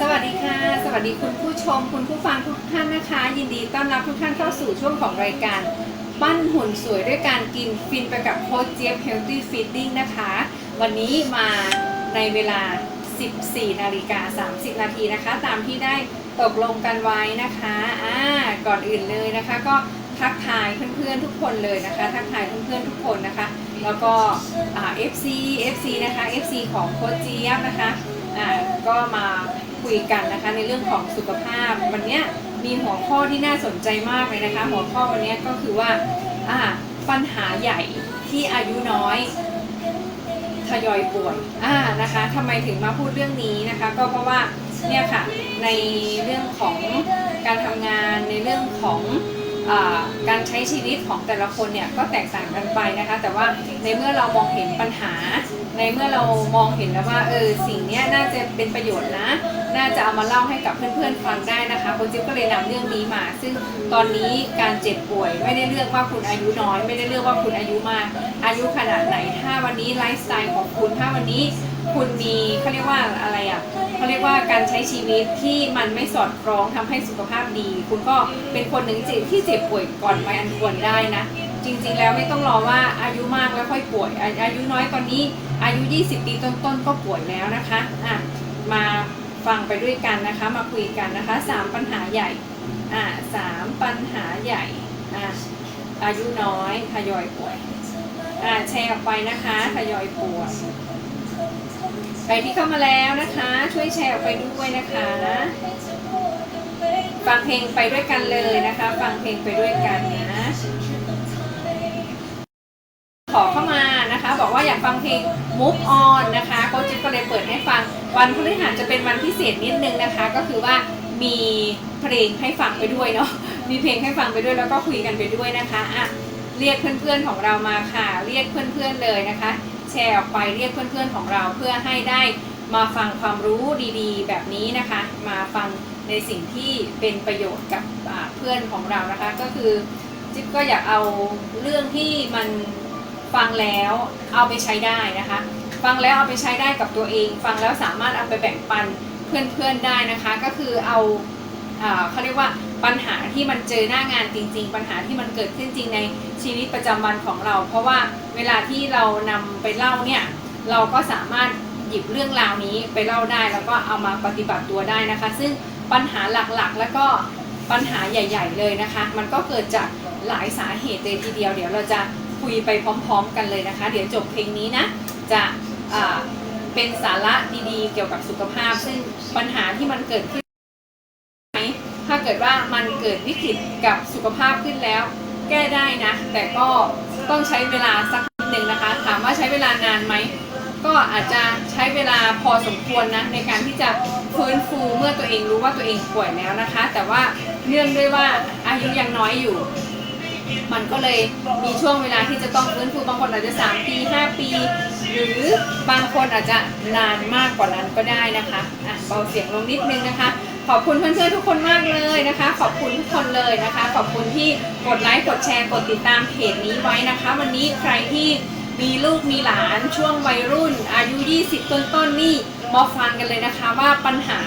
สวัสดีค่ะ สวัสดีคุณผู้ชม คุณผู้ฟังทุกท่านนะคะ ยินดีต้อนรับทุกท่านเข้าสู่ช่วงของรายการปั้นหุ่นสวยด้วยการกินฟินไปกับโค้ชเจี๊ยบ Healthy Feeding นะคะ วันนี้มาในเวลา 14 นาฬิกา 30 นาทีนะคะ ตามที่ได้ตกลงกันไว้นะคะอ่าก่อนอื่นเลยนะคะ ก็ทักทายเพื่อนๆทุกคนเลยนะคะ ทักทายเพื่อนๆทุกคนนะคะ แล้วก็อ่า FC FC นะคะ FC ของโค้ชเจี๊ยบนะคะอ่าก็มา คุยกันนะคะ ในเรื่องของสุขภาพ วันนี้มีหัวข้อที่น่าสนใจมากเลยนะคะ หัวข้อวันนี้ก็คือว่าอ่าปัญหาใหญ่ที่อายุน้อยทยอยป่วยอ่านะคะทำไมถึงมาพูดเรื่องนี้นะคะ ก็เพราะว่าเนี่ยค่ะในเรื่องของการทำงานในเรื่องของ การใช้ชีวิตของแต่ละคนเนี่ยก็แตกต่างกันไปนะคะ แต่ว่าในเมื่อเรามองเห็นปัญหา ในเมื่อเรามองเห็นแล้วว่าเออสิ่งนี้น่าจะเป็นประโยชน์นะ น่าจะเอามาเล่าให้กับเพื่อนๆฟังได้นะคะโปรจิ๊บก็เลยนำเรื่องนี้มา ซึ่งตอนนี้การเจ็บป่วย ไม่ได้เลือกว่าคุณอายุน้อย ไม่ได้เลือกว่าคุณอายุมาก อายุขนาดไหนถ้าวันนี้ไลฟ์สไตล์ของคุณถ้าวันนี้ คุณมีเขาเรียกว่าอะไรอะเขาเรียกว่าการใช้ชีวิตที่มันไม่สอดคล้องทำให้สุขภาพดี คุณก็เป็นคนหนึ่งที่ที่เจ็บป่วยก่อนวัยอันควรได้นะ จริงๆแล้วไม่ต้องรอว่าอายุมากแล้วค่อยป่วยอาอายุน้อยตอนนี้อายุ 20 ปีต้นๆก็ป่วยแล้วนะคะอะมาฟังไปด้วยกันนะคะมาคุยกันนะคะ 3 ปัญหาใหญ่อะสามปัญหาใหญ่อะอายุน้อยทยอยป่วยอะแชร์ออกไปนะคะทยอยป่วย ใครที่เข้ามาแล้วนะคะ ช่วยแชร์ออกไปด้วยนะคะ ฟังเพลงไปด้วยกันเลยนะคะ ฟังเพลงไปด้วยกันนะขอเข้ามานะคะบอกว่าอยากฟังเพลง Move On นะคะโค้ชจิ๊บก็เลยเปิดให้ฟัง วันพฤหัสจะเป็นวันพิเศษนิดนึงนะคะ ก็คือว่ามีเพลงให้ฟังไปด้วยเนาะมีเพลงให้ฟังไปด้วยแล้วก็คุยกันไปด้วยนะคะอะเรียกเพื่อนๆของเรามาค่ะ เรียกเพื่อนๆเลยนะคะ ชร์ออกไปเรียกเพื่อนๆของเราเพื่อให้ได้มาฟังความรู้ดีๆ แบบนี้นะคะ มาฟังในสิ่งที่เป็นประโยชน์กับเพื่อนของเรานะคะ ก็คือจิ๊บก็อยากเอาเรื่องที่มันฟังแล้วเอาไปใช้ได้นะคะ ฟังแล้วเอาไปใช้ได้กับตัวเอง ฟังแล้วสามารถเอาไปแบ่งปันเพื่อนๆได้นะคะ ก็คือเอา เขาเรียกว่าปัญหาที่มันเจอหน้างานจริง ๆ ปัญหาที่มันเกิดขึ้นจริงในชีวิตประจำวันของเรา เพราะว่าเวลาที่เรานำไปเล่าเนี่ยเราก็สามารถหยิบเรื่องราวนี้ไปเล่าได้ แล้วก็เอามาปฏิบัติตัวได้นะคะ ซึ่งปัญหาหลักๆ แล้วก็ปัญหาใหญ่ ๆ เลยนะคะ มันก็เกิดจากหลายสาเหตุเลยทีเดียว เดี๋ยวเราจะคุยไปพร้อม ๆ กันเลยนะคะ เดี๋ยวจบเพลงนี้นะจะเป็นสาระดีๆ เกี่ยวกับสุขภาพ ซึ่งปัญหาที่มันเกิดขึ้น ถ้าเกิดว่ามันเกิดวิกฤตกับสุขภาพขึ้นแล้ว แก้ได้นะ แต่ก็ต้องใช้เวลาสักนิดหนึ่งนะคะ ถามว่าใช้เวลานานไหม ก็อาจจะใช้เวลาพอสมควรนะในการที่จะฟื้นฟูเมื่อตัวเองรู้ว่าตัวเองป่วยแล้วนะคะ แต่ว่าเนื่องด้วยว่าอายุยังน้อยอยู่ มันก็เลยมีช่วงเวลาที่จะต้องฟื้นฟูบางคนอาจจะ 3 ปี 5 ปี หรือบางคนอาจจะนานมากกว่านั้นก็ได้นะคะอะเบาเสียงลงนิดนึงนะคะ ขอบคุณเพื่อนๆทุกคนมากเลยนะคะ ขอบคุณทุกคนเลยนะคะ ขอบคุณที่กดไลค์กดแชร์กดติดตามเพจนี้ไว้นะคะ วันนี้ใครที่มีลูกมีหลานช่วงวัยรุ่น อายุ 20 ต้นๆนี่มาฟังกันเลยนะคะว่าปัญหา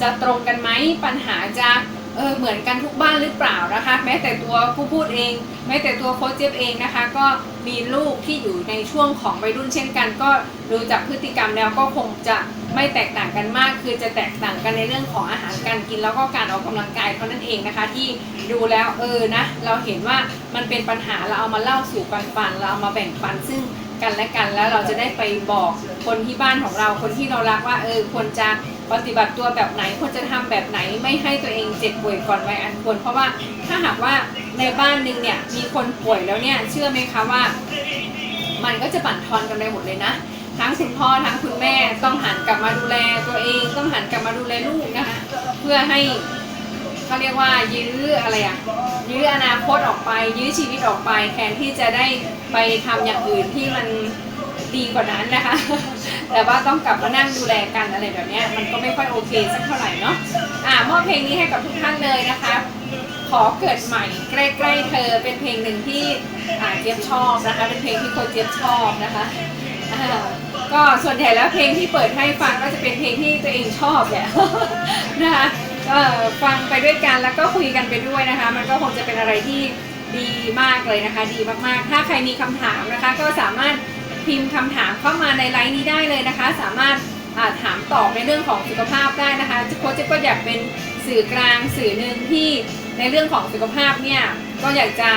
จะตรงกันไหมปัญหาจะ เออเหมือนกันทุกบ้านหรือเปล่านะคะ แม้แต่ตัวผู้พูดเอง แม้แต่ตัวโค้ชเจี๊ยบเองนะคะ ก็มีลูกที่อยู่ในช่วงของวัยรุ่นเช่นกัน ก็ดูจากพฤติกรรมแล้วก็คงจะไม่แตกต่างกันมาก คือจะแตกต่างกันในเรื่องของอาหารการกินแล้วก็การออกกำลังกายเท่านั้นเองนะคะ ที่ดูแล้วเออนะ เราเห็นว่ามันเป็นปัญหาเราเอามาเล่าสู่กันฟังเราเอามาแบ่งปันซึ่ง กันและกันแล้วเราจะได้ไปบอกคนที่บ้านของเราคนที่เรารักว่าเออควรจะปฏิบัติตัวแบบไหนควรจะทำแบบไหนไม่ให้ตัวเองเจ็บป่วยก่อนวัยอันควร เพราะว่าถ้าหากว่าในบ้านหนึ่งเนี่ยมีคนป่วยแล้วเนี่ยเชื่อไหมคะว่า มันก็จะบั่นทอนกันไปหมดเลยนะทั้งคุณพ่อทั้งคุณแม่ต้องหันกลับมาดูแลตัวเองต้องหันกลับมาดูแลลูกนะคะเพื่อให้เขาเรียกว่ายื้ออะไรอะยื้ออนาคตออกไป ยื้อชีวิตออกไปแทนที่จะได้ ไปทำอย่างอื่นที่มันดีกว่านั้นนะคะ แต่ว่าต้องกลับมานั่งดูแลกันอะไรแบบนี้มันก็ไม่ค่อยโอเคสักเท่าไหร่เนาะอ่ามอบเพลงนี้ให้กับทุกท่านเลยนะคะ ขอเกิดใหม่ใกล้ๆเธอเป็นเพลงหนึ่งที่อ่าเจี๊ยบชอบนะคะ เป็นเพลงที่คชเจี๊ยบชอบนะคะก็ส่วนใหญ่แล้วเพลงที่เปิดให้ฟังก็จะเป็นเพลงที่ตัวเองชอบแหละนะคะก็ฟังไปด้วยกันแล้วก็คุยกันไปด้วยนะคะ มันก็คงจะเป็นอะไรที่ ดีมากเลยนะคะ ดีมากๆ ถ้าใครมีคำถามนะคะ ก็สามารถพิมพ์คำถามเข้ามาในไลน์นี้ได้เลยนะคะ สามารถาถามตอบในเรื่องของสุขภาพได้นะคะโค้ชก็อยากเป็นสื่อกลางสื่อหนึ่งที่ในเรื่องของสุขภาพเนี่ยก็อยากจะ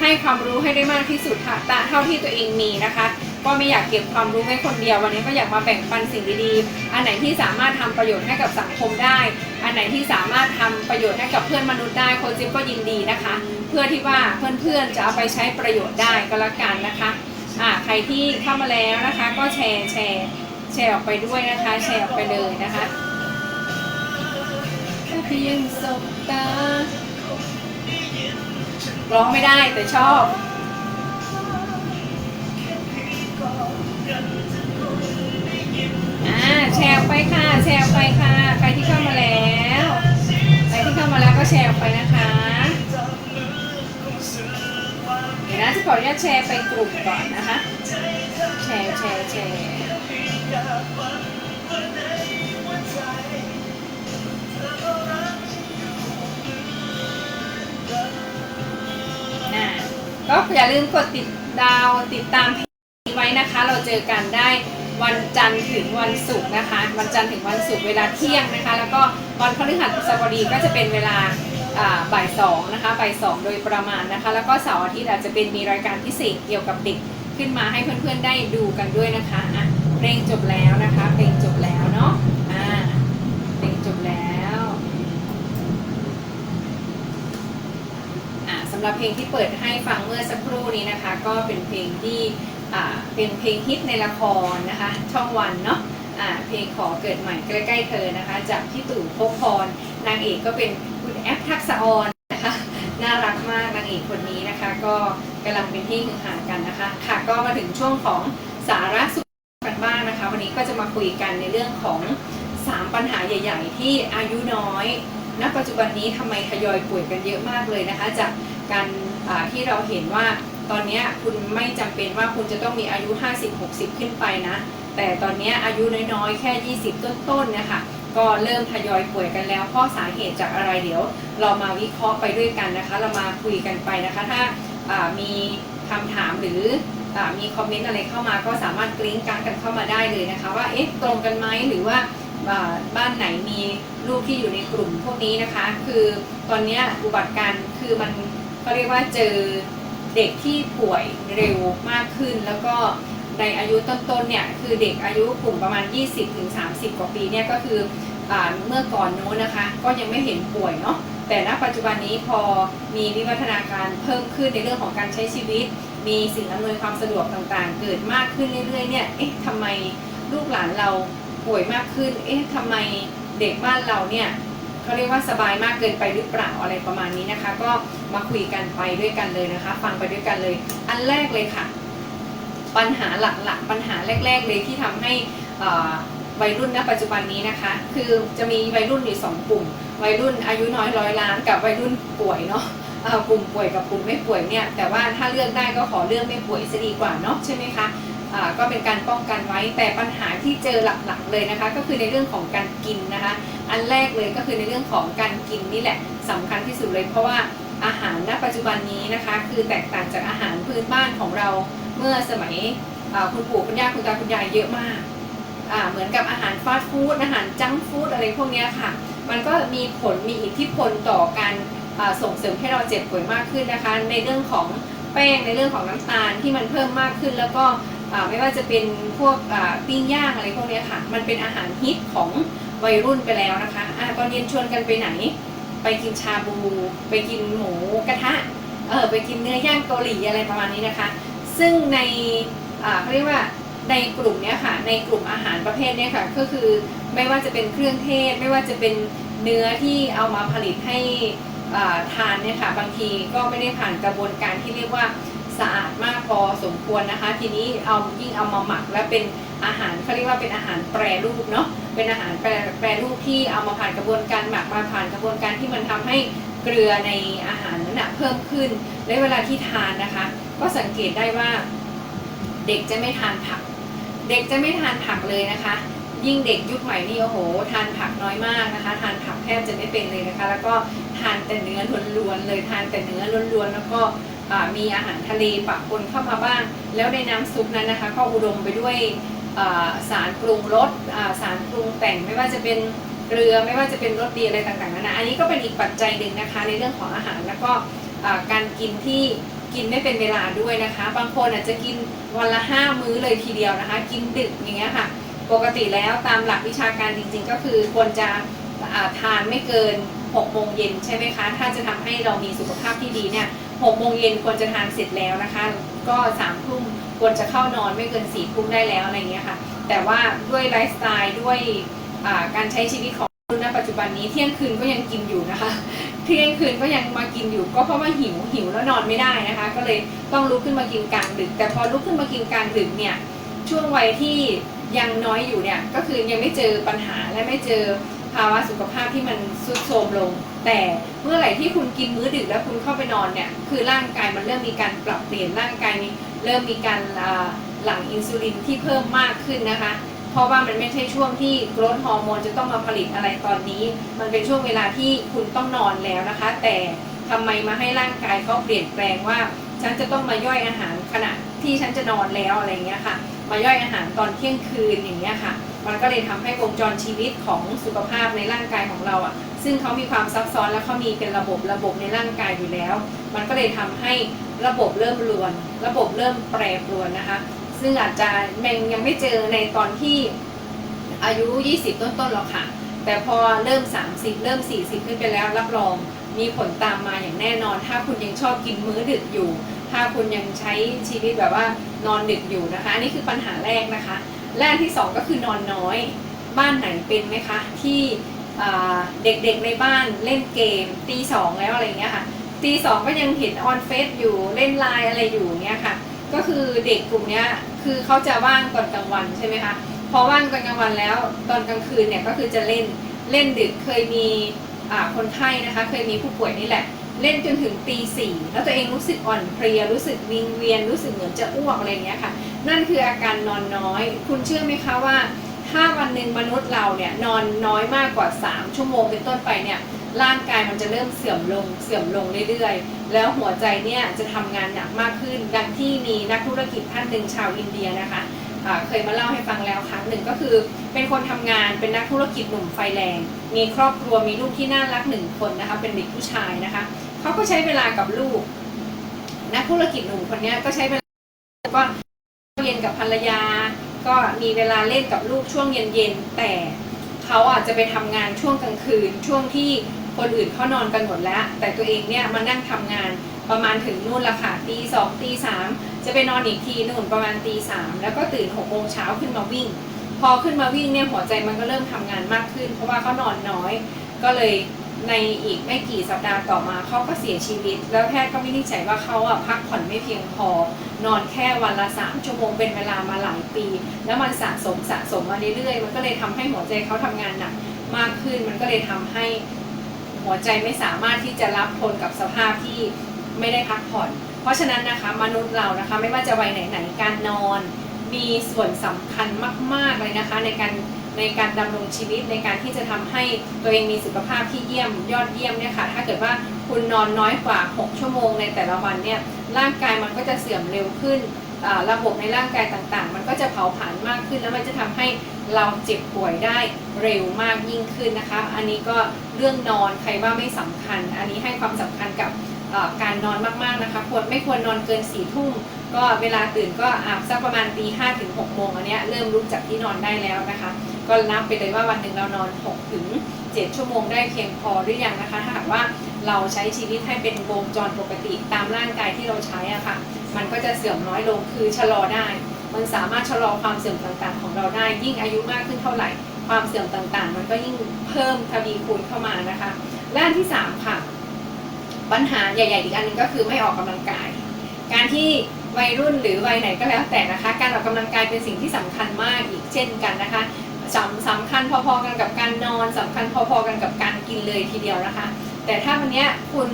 ให้ความรู้ให้ได้มากที่สุดค่ะตเท่าที่ตัวเองมีนะคะ ก็ไม่อยากเก็บความรู้ไว้คนเดียว วันนี้ก็อยากมาแบ่งปันสิ่งดีๆ อันไหนที่สามารถทำประโยชน์ให้กับสังคมได้ อันไหนที่สามารถทำประโยชน์ให้กับเพื่อนมนุษย์ได้โค้ชจิ๊ก็ยินดีนะคะ เพื่อที่ว่าเพื่อนๆจะเอาไปใช้ประโยชน์ได้ก็แล้วกันนะคะอ่าใครที่เข้ามาแล้วนะคะ ก็แชร์แชร์แชร์ออกไปด้วยนะคะ แชร์ออกไปเลยนะคะเพียงสบตาร้องไม่ได้แต่ชอบแชร์ไปค่ะ แชร์ไปค่ะ ใครที่เข้ามาแล้ว ใครที่เข้ามาแล้วก็แชร์ออกไปนะคะ ดี๋ยวนะจะขออนุญาตแชร์ไปกลุ่มก่อนนะคะ แชร์แชร์แชร์นะก็อย่าลืมกดติดดาวติดตามเพจไว้นะคะ เราเจอกันได้วันจันทร์ถึงวันศุกร์นะคะ วันจันทร์ถึงวันศุกร์เวลาเที่ยงนะคะ แล้วก็วันพฤหัสบดีก็จะเป็นเวลา บ่ายสองนะคะบ่ายสองโดยประมาณนะคะ แล้วก็เสาร์อาทิตย์อาจจะเป็นมีรายการพิเศษเกี่ยวกับเด็กขึ้นมาให้เพื่อนๆได้ดูกันด้วยนะคะอะเพลงจบแล้วนะคะเพลงจบแล้วเนาะอ่าเพลงจบแล้วอ่าสำหรับเพลงที่เปิดให้ฟังเมื่อสักครู่นี้นะคะ ก็เป็นเพลงที่อ่าเป็นเพลงฮิตในละครนะคะ ช่องวันเนาะ เพลงขอเกิดใหม่ใกล้ๆเธอนะคะ จากพี่ตู่พบพร นางเอกก็เป็นคุณแอฟทักษะออนนะคะน่ารักมากนางเอกคนนี้นะคะ ก็กำลังเป็นที่ฮือฮากันนะคะ ค่ะก็มาถึงช่วงของสาระสุขกันบ้างนะคะ วันนี้ก็จะมาคุยกันในเรื่องของ 3 ปัญหาใหญ่ ๆ ที่อายุน้อยณปัจจุบันนี้ทำไมทยอยป่วยกันเยอะมากเลยนะคะ จากการที่เราเห็นว่าตอนนี้คุณไม่จำเป็นว่าคุณจะต้องมีอายุ 50-60 ขึ้นไปนะ แต่ตอนนี้อายุน้อยๆ แค่ 20 ต้นๆเนี่ยค่ะก็เริ่มทยอยป่วยกันแล้ว เพราะสาเหตุจากอะไรเดี๋ยว เรามาวิเคราะห์ไปด้วยกันนะคะ เรามาคุยกันไปนะคะ ถ้าามีคำถามหรืออมีคอมเมนต์อะไรเข้ามาก็สามารถกลิ้งการกันเข้ามาได้เลยนะคะ ว่าเอ๊ะตรงกันไหมหรือว่าาบ้านไหนมีลูกที่อยู่ในกลุ่มพวกนี้นะคะ คือตอนนี้อุบัติการ์คือมันเขาเรียกว่าเจอเด็กที่ป่วยเร็วมากขึ้นแล้วก็ ในอายุต้นๆเนี่ยคือเด็กอายุกลุ่มประมาณ 20-30 กว่าปีเนี่ยก็คืออเมื่อก่อนโน้นนะคะ ก็ยังไม่เห็นป่วยเนาะแต่ณปัจจุบันนี้พอมีวิวัฒนาการเพิ่มขึ้นในเรื่องของการใช้ชีวิต มีสิ่งอำนวยความสะดวกต่างๆ เกิดมากขึ้นเรื่อยๆเนี่ยเอ๊ะทำไมลูกหลานเราป่วยมากขึ้น เอ๊ะทำไมเด็กบ้านเราเนี่ยเขาเรียกว่าสบายมากเกินไปหรือเปล่าอะไรประมาณนี้นะคะ ก็มาคุยกันไปด้วยกันเลยนะคะ ฟังไปด้วยกันเลย อันแรกเลยค่ะ ปัญหาหลักๆ ปัญหาแรก ๆ เลยที่ทำให้วัยรุ่นณปัจจุบันนี้นะคะ คือจะมีวัยรุ่นอยู่สองกลุ่ม วัยรุ่นอายุน้อยร้อยล้านกับวัยรุ่นป่วยเนาะกลุ่มป่วยกับกลุ่มไม่ป่วยเนี่ย แต่ว่าถ้าเลือกได้ก็ขอเลือกไม่ป่วยจะดีกว่าเนาะใช่ไหมคะก็เป็นการป้องกันไว้แต่ปัญหาที่เจอหลักๆเลยนะคะ ก็คือในเรื่องของการกินนะคะ อันแรกเลยก็คือในเรื่องของการกินนี่แหละสำคัญที่สุดเลย เพราะว่าอาหารณปัจจุบันนี้นะคะ คือแตกต่างจากอาหารพื้นบ้านของเรา เมื่อสมัยคุณปู่คุณย่าคุณตาคุณยายเยอะมากเหมือนกับอาหารฟาสต์ฟู้ดอาหารจังฟู้ดอะไรพวกนี้ค่ะ มันก็มีผลมีอิทธิพลต่อการส่งเสริมให้เราเจ็บป่วยมากขึ้นนะคะ ในเรื่องของแป้งในเรื่องของน้ำตาลที่มันเพิ่มมากขึ้น แล้วก็ไม่ว่าจะเป็นพวกปิ้งย่างอะไรพวกนี้ค่ะ มันเป็นอาหารฮิตของวัยรุ่นไปแล้วนะคะอ่าตอนเย็นชวนกันไปไหน ไปกินชาบู ไปกินหมูกระทะเออไปกินเนื้อย่างเกาหลีอะไรประมาณนี้นะคะ ซึ่งในเขาเรียกว่าในกลุ่มเนี้ยค่ะในกลุ่มอาหารประเภทเนี้ยค่ะก็คือไม่ว่าจะเป็นเครื่องเทศ ไม่ว่าจะเป็นเนื้อที่เอามาผลิตให้ทานเนี่ยค่ะบางทีก็ไม่ได้ผ่านกระบวนการที่เรียกว่าสะอาดมากพอสมควรนะคะ ทีนี้เอายิ่งเอามาหมักและเป็นอาหารเขาเรียกว่าเป็นอาหารแปรรูปเนาะเป็นอาหารแปรแปรรูปที่เอามาผ่านกระบวนการหมักมาผ่านกระบวนการที่มันทำให้เกลือในอาหารนั้นนะเพิ่มขึ้นและเวลาที่ทานนะคะ ก็สังเกตได้ว่า เด็กจะไม่ทานผัก เด็กจะไม่ทานผักเลยนะคะ ยิ่งเด็กยุคใหม่นี่โอ้โห ทานผักน้อยมากนะคะ ทานผักแทบจะไม่เป็นเลยนะคะ แล้วก็ทานแต่เนื้อล้วนๆเลยทานแต่เนื้อล้วนๆแล้วก็มีอาหารทะเลปะปนเข้ามาบ้าง แล้วในน้ำซุปนั้นนะคะ ก็อุดมไปด้วยสารปรุงรสสารปรุงแต่งไม่ว่าจะเป็นเกลือไม่ว่าจะเป็นรสดีอะไรต่างๆนานาอันนี้ก็เป็นอีกปัจจัยหนึ่งนะคะ ในเรื่องของอาหารแล้วก็การกินที่ กินไม่เป็นเวลาด้วยนะคะ บางคนอาจจะกินวันละห้ามื้อเลยทีเดียวนะคะ กินดึกอย่างเงี้ยค่ะ ปกติแล้วตามหลักวิชาการจริง ๆ ก็คือควรจะาทานไม่เกิน6โมงเย็นใช่ไหมคะ ถ้าจะทำให้เรามีสุขภาพที่ดีเนี่ย6โมงเย็นควรจะทานเสร็จแล้วนะคะ ก็3ทุ่มควรจะเข้านอนไม่เกิน4ทุ่มได้แล้วอะไรเงี้ยค่ะ แต่ว่าด้วยไลฟ์สไตล์ด้วยาการใช้ชีวิตของณปัจจุบันนี้เที่ยงคืนก็ยังกินอยู่นะคะ เที่ยงคืนก็ยังมากินอยู่ ก็เพราะว่าหิวหิวแล้วนอนไม่ได้นะคะ ก็เลยต้องลุกขึ้นมากินกลางดึก แต่พอลุกขึ้นมากินกลางดึกเนี่ยช่วงวัยที่ยังน้อยอยู่เนี่ยก็คือยังไม่เจอปัญหาและไม่เจอภาวะสุขภาพที่มันทรุดโทรมลง แต่เมื่อไหร่ที่คุณกินมื้อดึกแล้วคุณเข้าไปนอนเนี่ยคือร่างกายมันเริ่มมีการปรับเปลี่ยนร่างกายมีเริ่มมีการหลั่งอินซูลินที่เพิ่มมากขึ้นนะคะ เพราะว่ามันไม่ใช่ช่วงที่โกรทฮอร์โมนจะต้องมาผลิตอะไรตอนนี้ มันเป็นช่วงเวลาที่คุณต้องนอนแล้วนะคะ แต่ทำไมมาให้ร่างกายเขาเปลี่ยนแปลงว่า ฉันจะต้องมาย่อยอาหารขณะที่ฉันจะนอนแล้วอะไรเงี้ยค่ะ มาย่อยอาหารตอนเที่ยงคืนอย่างเงี้ยค่ะ มันก็เลยทำให้วงจรชีวิตของสุขภาพในร่างกายของเราอะ ซึ่งเขามีความซับซ้อนและเขามีเป็นระบบระบบในร่างกายอยู่แล้ว มันก็เลยทำให้ระบบเริ่มรวน ระบบเริ่มแปรปรวนนะคะ ซึ่งอาจจะยังยังไม่เจอในตอนที่อายุ 20 ต้นๆหรอกค่ะ แต่พอเริ่ม 30 เริ่ม 40 ขึ้นไปแล้วรับรองมีผลตามมาอย่างแน่นอน ถ้าคุณยังชอบกินมื้อดึกอยู่ ถ้าคุณยังใช้ชีวิตแบบว่านอนดึกอยู่นะคะอันนี้คือปัญหาแรกนะคะแรกที่สองก็คือนอนน้อย บ้านไหนเป็นไหมคะที่เด็กๆในบ้านเล่นเกมตีสองแล้วอะไรเงี้ยค่ะตีสองก็ยังเห็นออนเฟซอยู่เล่นไลน์อะไรอยู่เงี้ยค่ะ ก็คือเด็กกลุ่มนี้คือเขาจะว่างตอนกลางวันใช่ไหมคะพอว่างตอนกลางวันแล้วตอนกลางคืนเนี่ยก็คือจะเล่นเล่นดึกเคยมีคนไข้นะคะ เคยมีผู้ป่วยนี่แหละ เล่นจนถึงตีสี่แล้วตัวเองรู้สึกอ่อนเพลียรู้สึกวิงเวียนรู้สึกเหมือนจะอ้วกอะไรเงี้ยค่ะ นั่นคืออาการนอนน้อย คุณเชื่อไหมคะว่าถ้าวันหนึ่งมนุษย์เราเนี่ยนอนน้อยมากกว่า 3 ชั่วโมงเป็นต้นไปเนี่ย ร่างกายมันจะเริ่มเสื่อมลงเสื่อมลงเรื่อยๆ แล้วหัวใจเนี่ยจะทำงานหนักมากขึ้น ดังที่มีนักธุรกิจท่านหนึ่งชาวอินเดียนะคะเคยมาเล่าให้ฟังแล้วครั้งหนึ่งก็คือ เป็นคนทำงานเป็นนักธุรกิจหนุ่มไฟแรง มีครอบครัวมีลูกที่น่ารักหนึ่งคนนะคะเป็นเด็กผู้ชายนะคะเขาก็ใช้เวลากับลูก นักธุรกิจหนุ่มคนนี้ก็ใช้เวลาก็เย็นกับภรรยา ก็มีเวลาเล่นกับลูกช่วงเย็นๆแต่เขาอะจะไปทำงานช่วงกลางคืนช่วงที่ คนอื่นเขานอนกันหมดแล้ว แต่ตัวเองเนี่ยมานั่งทำงานประมาณถึงนู่นละค่ะตีสองตีสามจะไปนอนอีกทีนู่นประมาณตีสามแล้วก็ตื่นหกโมงเช้าขึ้นมาวิ่ง พอขึ้นมาวิ่งเนี่ยหัวใจมันก็เริ่มทำงานมากขึ้น เพราะว่าเขานอนน้อย ก็เลยในอีกไม่กี่สัปดาห์ต่อมาเขาก็เสียชีวิต แล้วแพทย์ก็วินิจฉัยว่าเขาอะพักผ่อนไม่เพียงพอ นอนแค่วันละ3ชั่วโมงเป็นเวลามาหลายปี แล้วมันสะสมสะสมมาเรื่อยๆมันก็เลยทำให้หัวใจเขาทำงานหนักมากขึ้นมันก็เลยทำให้ หัวใจไม่สามารถที่จะรับทนกับสภาพที่ไม่ได้พักผ่อน เพราะฉะนั้นนะคะมนุษย์เรานะคะไม่ว่าจะวัยไหนๆการนอน มีส่วนสำคัญมาก ๆเลยนะคะ ในการในการดำรงชีวิตในการที่จะทำให้ตัวเองมีสุขภาพที่เยี่ยมยอดเยี่ยมเนี่ยค่ะถ้าเกิดว่าคุณนอนน้อยกว่า 6 ชั่วโมงในแต่ละวันเนี่ยร่างกายมันก็จะเสื่อมเร็วขึ้นระบบในร่างกายต่างๆ มันก็จะเผาผลาญมากขึ้นแล้วมันจะทำให้ เราเจ็บป่วยได้เร็วมากยิ่งขึ้นนะคะ อันนี้ก็เรื่องนอนใครว่าไม่สำคัญ อันนี้ให้ความสำคัญกับการนอนมากๆนะคะ ควรไม่ควรนอนเกินสี่ทุ่มก็เวลาตื่นก็อาบสักประมาณตีห้าถึงหกโมงอันนี้เริ่มลุกจากที่นอนได้แล้วนะคะ ก็นับไปเลยว่าวันหนึ่งเรานอน6ถึง7ชั่วโมงได้เพียงพอหรือยังนะคะถ้าหากว่าเราใช้ชีวิตให้เป็นวงจรปกติตามร่างกายที่เราใช้อะค่ะ มันก็จะเสื่อมน้อยลงคือชะลอได้ มันสามารถชะลอความเสื่อมต่างๆ ของเราได้ ยิ่งอายุมากขึ้นเท่าไหร่ ความเสื่อมต่างๆ มันก็ยิ่งเพิ่มทวีคูณเข้ามานะคะและอันที่สามค่ะ ปัญหาใหญ่ ๆ อีกอันหนึงก็คือไม่ออกกำลังกาย การที่วัยรุ่นหรือวัยไหนก็แล้วแต่นะคะ การออกกำลังกายเป็นสิ่งที่สำคัญมากอีกเช่นกันนะคะสำสำคัญพอๆกันกับการนอนสำคัญพอๆกันกับการกินเลยทีเดียวนะคะ แต่ถ้าวันนี้คุณ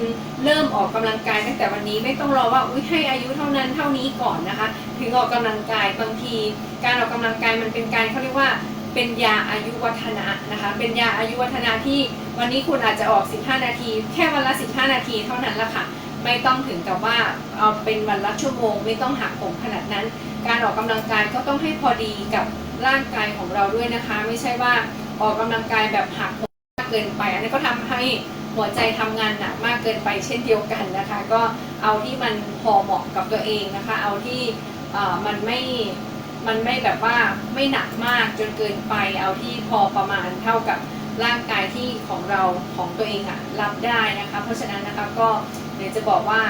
เริ่มออกกำลังกายตั้งแต่วันนี้ไม่ต้องรอว่าอุ้ยให้อายุเท่านั้นเท่านี้ก่อนนะคะ ถึงออกกำลังกายบางที การออกกำลังกายมันเป็นการเขาเรียกว่าเป็นยาอายุวัฒนะนะคะ เป็นยาอายุวัฒนะที่วันนี้คุณอาจจะออก 15 นาที แค่วันละ 15 นาทีเท่านั้นละค่ะ ไม่ต้องถึงกับว่าเอาเป็นวันละชั่วโมง ไม่ต้องหักโหมขนาดนั้น การออกกำลังกายก็ต้องให้พอดีกับร่างกายของเราด้วยนะคะ ไม่ใช่ว่าออกกำลังกายแบบหักโหมมากเกินไป อันนี้ก็ทำให้หัวใจทำงานหนักมากเกินไปเช่นเดียวกันนะคะ ก็เอาที่มันพอเหมาะกับตัวเองนะคะ เอาที่ มันไม่มันไม่แบบว่าไม่หนักมากจนเกินไปเอาที่พอประมาณเท่ากับร่างกายที่ของเราของตัวเองอะรับได้นะคะ เพราะฉะนั้นนะคะก็เดี๋ยวจะบอกว่า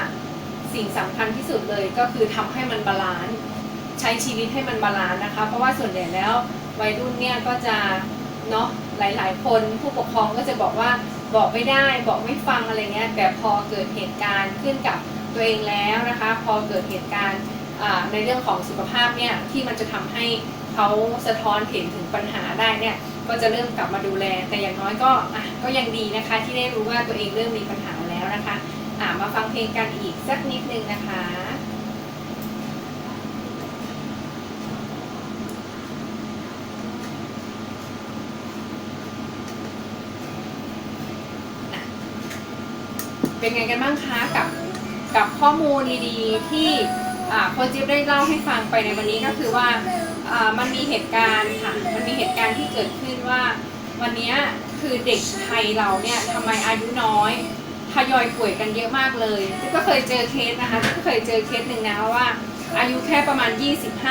สิ่งสำคัญที่สุดเลยก็คือทำให้มันบาลานซ์ใช้ชีวิตให้มันบาลานซ์นะคะ เพราะว่าส่วนใหญ่แล้ววัยรุ่นเนี่ยก็จะเนาะหลาย ๆ คนผู้ปกครองก็จะบอกว่าบอกไม่ได้บอกไม่ฟังอะไรเงี้ยแต่พอเกิดเหตุการณ์ขึ้นกับตัวเองแล้วนะคะ พอเกิดเหตุการณ์ ในเรื่องของสุขภาพเนี่ยที่มันจะทำให้เขาสะท้อนเห็นถึงปัญหาได้เนี่ยก็จะเริ่มกลับมาดูแล แต่อย่างน้อยก็อะก็ยังดีนะคะ ที่ได้รู้ว่าตัวเองเริ่มมีปัญหาแล้วนะคะอ่ามาฟังเพลงกันอีกสักนิดนึงนะคะเป็นไงกันบ้างคะกับกับข้อมูลดีๆที่ โค้ชจิ๊บได้เล่าให้ฟังไปในวันนี้ก็คือว่ามันมีเหตุการณ์ค่ะ มันมีเหตุการณ์ที่เกิดขึ้นว่า วันนี้คือเด็กไทยเราเนี่ยทำไมอายุน้อยทยอยป่วยกันเยอะมากเลยจิ๊บก็เคยเจอเคสนะคะจิ๊บก็เคยเจอเคสหนึ่งนะว่า อายุแค่ประมาณ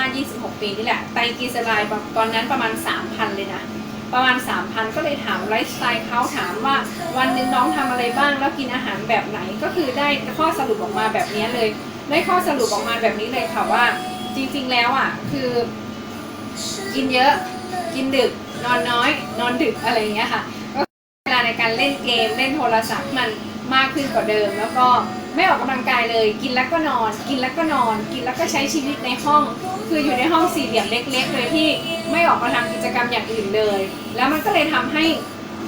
25-26 ปีนี่แหละ ไตรกลีเซอไรด์ตอนนั้นประมาณ 3,000 เลยนะประมาณ 3,000 ก็เลยถามไลฟ์สไตล์เขาถามว่า วันนึงน้องทำอะไรบ้างแล้วกินอาหารแบบไหนก็คือได้ข้อสรุปออกมาแบบนี้เลย ได้ข้อสรุปออกมาแบบนี้เลยค่ะว่า จริงๆแล้วอะ คือ กินเยอะ กินดึก นอนน้อย นอนดึกอะไรอย่างเงี้ยค่ะ ก็เวลาในการเล่นเกมเล่นโทรศัพท์มันมากขึ้นกว่าเดิม แล้วก็ไม่ออกกำลังกายเลย กินแล้วก็นอน กินแล้วก็นอน กินแล้วก็ใช้ชีวิตในห้อง คืออยู่ในห้องสี่เหลี่ยมเล็กๆเลยที่ไม่ออกมาทำกิจกรรมอย่างอื่นเลย แล้วมันก็เลยทำให้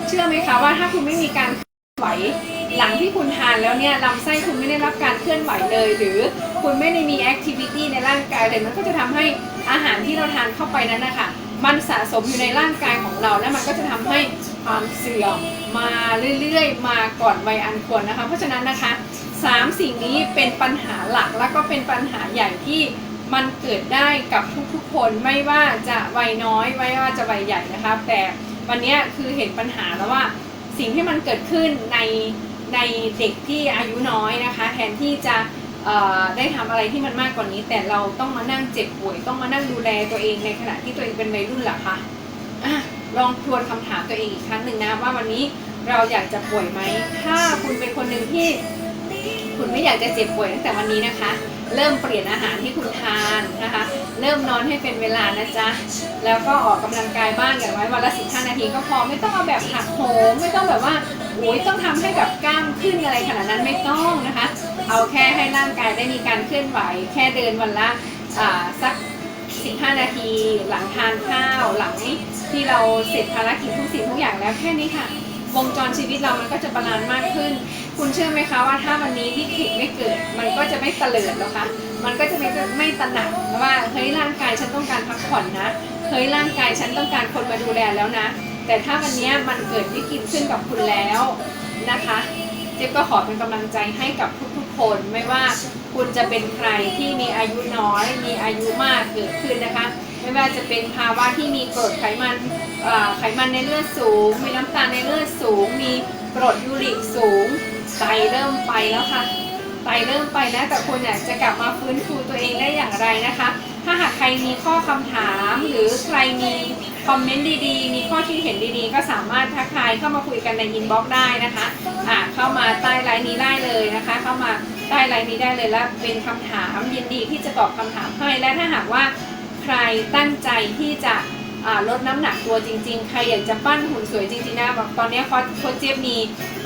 เชื่อไหมคะว่าถ้าคุณไม่มีการเคลื่อนไหว หลังที่คุณทานแล้วเนี่ยลำไส้คุณไม่ได้รับการเคลื่อนไหวเลย หรือคุณไม่ได้มีแอคทิวิตี้ในร่างกายเลยมันก็จะทำให้อาหารที่เราทานเข้าไปนั้นนะคะมันสะสมอยู่ในร่างกายของเราแล้วมันก็จะทำให้ความเสื่อมมาเรื่อยๆ มาก่อนวัยอันควรนะคะ เพราะฉะนั้นนะคะสามสิ่งนี้เป็นปัญหาหลักแล้วก็เป็นปัญหาใหญ่ที่มันเกิดได้กับทุกๆคนไม่ว่าจะวัยน้อยไม่ว่าจะวัยใหญ่นะคะแต่วันนี้คือเห็นปัญหาแล้วว่าสิ่งที่มันเกิดขึ้นใน ในเด็กที่อายุน้อยนะคะ แทนที่จะได้ทำอะไรที่มันมากกว่านี้ แต่เราต้องมานั่งเจ็บป่วย ต้องมานั่งดูแลตัวเองในขณะที่ตัวเองเป็นวัยรุ่นหรอคะอะลองทวนคำถามตัวเองอีกครั้งหนึ่งนะว่าวันนี้เราอยากจะป่วยไหม ถ้าคุณเป็นคนหนึ่งที่ คุณไม่อยากจะเจ็บป่วยตั้งแต่วันนี้นะคะ เริ่มเปลี่ยนอาหารที่คุณทานนะคะ เริ่มนอนให้เป็นเวลานะจ๊ะ แล้วก็ออกกำลังกายบ้างอย่างน้วันละ15นาทีก็พอไม่ต้องเอาแบบหักโหมไม่ต้องแบบว่า โอ้ยต้องทำให้แบบกล้ามขึ้นอะไรขนาดนั้นไม่ต้องนะคะ เอาแค่ให้ร่างกายได้มีการเคลื่อนไหว แค่เดินวันละอ่าสัก15นาที หลังทานข้าวหลังที่เราเสร็จภารกิจทุกสิ่งทุกอย่างแล้วแค่นี้ค่ะ วงจรชีวิตเรามันก็จะบาลานซ์มากขึ้น คุณเชื่อไหมคะว่าถ้าวันนี้วิกฤตไม่เกิด มันก็จะไม่เตลิดแล้วคะมันก็จะไม่ไม่ตระหนักว่าเฮ้ยร่างกายฉันต้องการพักผ่อนนะเฮ้ยร่างกายฉันต้องการคนมาดูแลแล้วนะ แต่ถ้าวันนี้มันเกิดวิกฤตขึ้นกับคุณแล้วนะคะ เจ๊ก็ขอเป็นกำลังใจให้กับทุกๆคนไม่ว่าคุณจะเป็นใครที่มีอายุน้อย มีอายุมากเกิดขึ้นนะคะ ไม่ว่าจะเป็นภาวะที่มีกรดไขมันไขมันในเลือดสูง มีน้ำตาลในเลือดสูง มีกรดยูริกสูงไตเริ่มไปแล้วค่ะไตเริ่มไปแล้วแต่คุณอยากจะกลับมาฟื้นฟูตัวเองได้อย่างไรนะคะ ถ้าหากใครมีข้อคำถามหรือใครมี คอมเมนต์ดีๆ มีข้อคิดเห็นดีๆ ก็สามารถทักทายเข้ามาคุยกันในอินบ็อกซ์ได้นะคะอ่าเข้ามาใต้ไลน์นี้ได้เลยนะคะ เข้ามาใต้ไลน์นี้ได้เลยแล้วเป็นคำถามยินดีที่จะตอบคำถามให้และถ้าหากว่าใครตั้งใจที่จะลดน้ำหนักตัวจริง ๆ ใครอยากจะปั้นหุ่นสวยจริงๆนะบอกตอนนี้คอร์สโคเจี๊ยบมี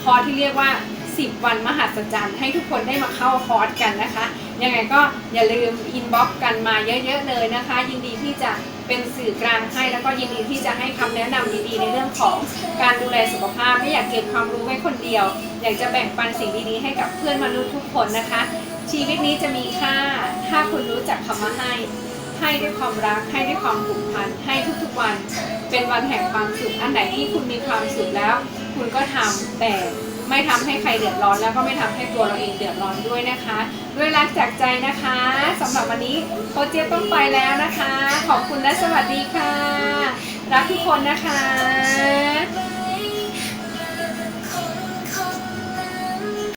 คอร์สที่เรียกว่า 10 วันมหัศจรรย์ให้ทุกคนได้มาเข้าคอร์สกันนะคะ ยังไงก็อย่าลืมอินบ็อกซ์กันมาเยอะ ๆ เลยนะคะ ยินดีที่จะ เป็นสื่อกลางให้แล้วก็ยินดีที่จะให้คำแนะนำดีๆ ในเรื่องของการดูแลสุขภาพ ไม่อยากเก็บความรู้ไว้คนเดียว อยากจะแบ่งปันสิ่งดีๆ ให้กับเพื่อนมนุษย์ทุกคนนะคะ ชีวิตนี้จะมีค่า ถ้าคุณรู้จักคำว่าให้ ให้ด้วยความรัก ให้ด้วยความผูกพัน ให้ทุกๆวัน เป็นวันแห่งความสุข อันไหนที่คุณมีความสุขแล้ว คุณก็ทำแต่ ไม่ทำให้ใครเดือดร้อน แล้วก็ไม่ทำให้ตัวเราเองเดือดร้อนด้วยนะคะ ด้วยรักจากใจนะคะสำหรับวันนี้โคเจี๊ยบต้องไปแล้วนะคะ ขอบคุณและสวัสดีค่ะ รักทุกคนนะคะ